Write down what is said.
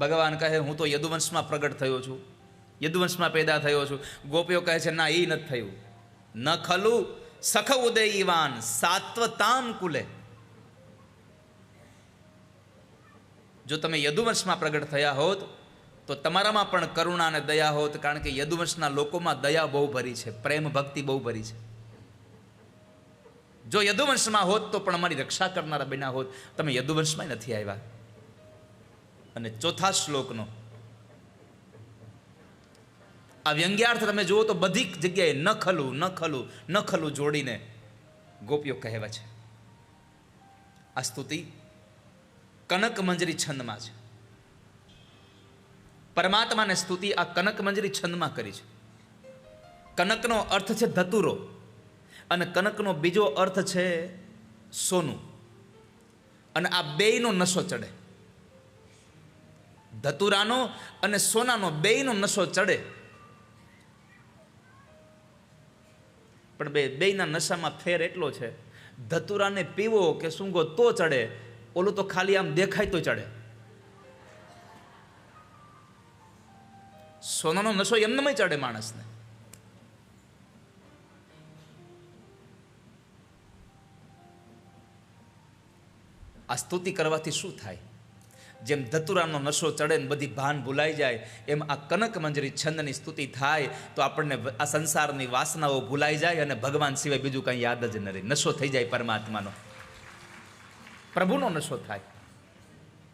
ભગવાન કહે, હું તો યદુવંશમાં પ્રગટ થયો છું. યદુવંશમાં પેદા થયો છું. ગોપીઓ કહે છે, ના એ નથી થયું. ન ખલું સખ ઉદય ઈવાન સાત્વતામ કુલે. જો તમે યદુવંશમાં પ્રગટ થયા હોત, તો તમારામાં પણ કરુણા અને દયા હોત, કારણ કે યદુવંશના લોકોમાં દયા બહુ ભરી છે, પ્રેમ ભક્તિ બહુ ભરી છે. જો યદુવંશમાં હોત, તો પણ અમારી રક્ષા કરનારા બન્યા હોત. તમે યદુવંશમાં નથી આવ્યા. અને ચોથા શ્લોકનો. આ વ્યંગ્યાર્થ તમે જુઓ તો બધી જગ્યાએ ન ખલું ન ખલું ન ખલું જોડીને ગોપીઓ કહેવા છે. આ સ્તુતિ કનક મંજરી છંદમાં છે. પરમાત્માને સ્તુતિ આ કનક મંજરી છંદમાં કરી છે. કનકનો અર્થ છે ધતુરો અને કનકનો બીજો અર્થ છે સોનું. અને આ બેયનો નશો ચડે. ધતુરાનો અને સોનાનો બેયનો નશો ચડે. પણ બે, બેયના નશામાં ફેર એટલો છે, ધતુરાને પીવો કે સૂંઘો તો ચડે, ઓલું તો ખાલી આમ દેખાય તો ચડે. સોનાનો નશો એમનેમય ચડે માણસને. આ સ્તુતિ કરવાથી શું થાય? જેમ ધતુરાનો નશો ચડે ને બધી ભાન ભૂલાઈ જાય, એમ આ કનક મંજરી છંદની સ્તુતિ થાય, તો આપણને આ સંસારની વાસનાઓ ભૂલાઈ જાય અને ભગવાન સિવાય બીજું કંઈ યાદ જ ન રહે. નશો થઈ જાય પરમાત્માનો. પ્રભુનો નશો થાય.